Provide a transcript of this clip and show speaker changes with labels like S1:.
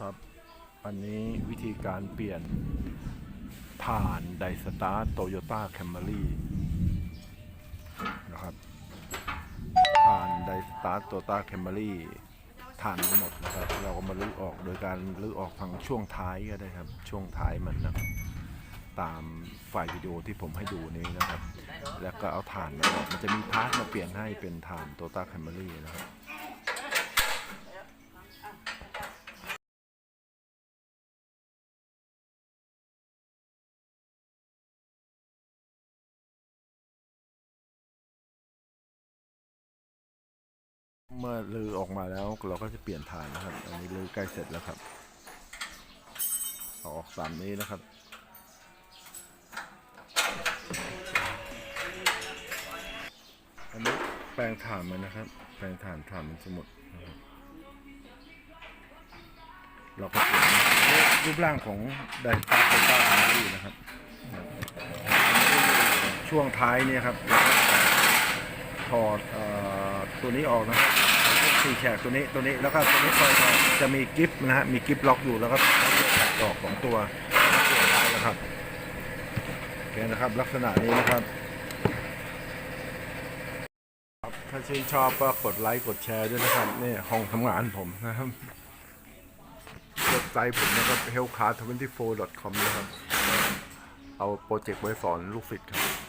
S1: ครับ อันนี้วิธีการเปลี่ยนผ่านไดสตาร์โตโยต้าแคมรี่นะครับ ผ่านไดสตาร์โตโยต้าแคมรี่ฐานทั้งหมดนะครับ เราก็มาลื้อออกโดยการลื้อออกทางช่วงท้ายก็ได้ครับ ช่วงท้ายมันนะครับตามไฟล์วิดีโอที่ผมให้ดูนี้นะครับ แล้วก็เอาฐานมาออกมันจะมีพาร์ทมาเปลี่ยนให้เป็นฐานโตโยต้าแคมรี่นะครับ เมื่อลือออกมาแล้วเราก็จะเปลี่ยนฐานนะครับ อันนี้ลือใกล้เสร็จแล้วครับออกตามนี้นะครับ อันนี้แปลงฐานมันนะครับ แปลงฐานฐานมันสมุดนะครับเราก็เปลี่ยนรูปร่างของไดตาโคต้าอันนี้นะครับ ช่วงท้ายเนี่ยครับถอดออตัวนี้ออกนะครับ สี่แฉกตัวนี้ตัวนี้แล้วก็ตัวนี้คอยจะมีกิฟต์นะฮะมีกิฟต์ล็อกอยู่แล้วก็ตัดออกสองตัวได้นะครับโอเคนะครับ ลักษณะนี้นะครับครับถ้าชื่นชอบก็กดไลค์กดแชร์ด้วยนะครับนี่ห้องทำงานผมนะครับเว็บไซต์ผมนะครับ healthcard24.com นะครับ เอาโปรเจกต์ไว้สอนลูกศิษย์ครับ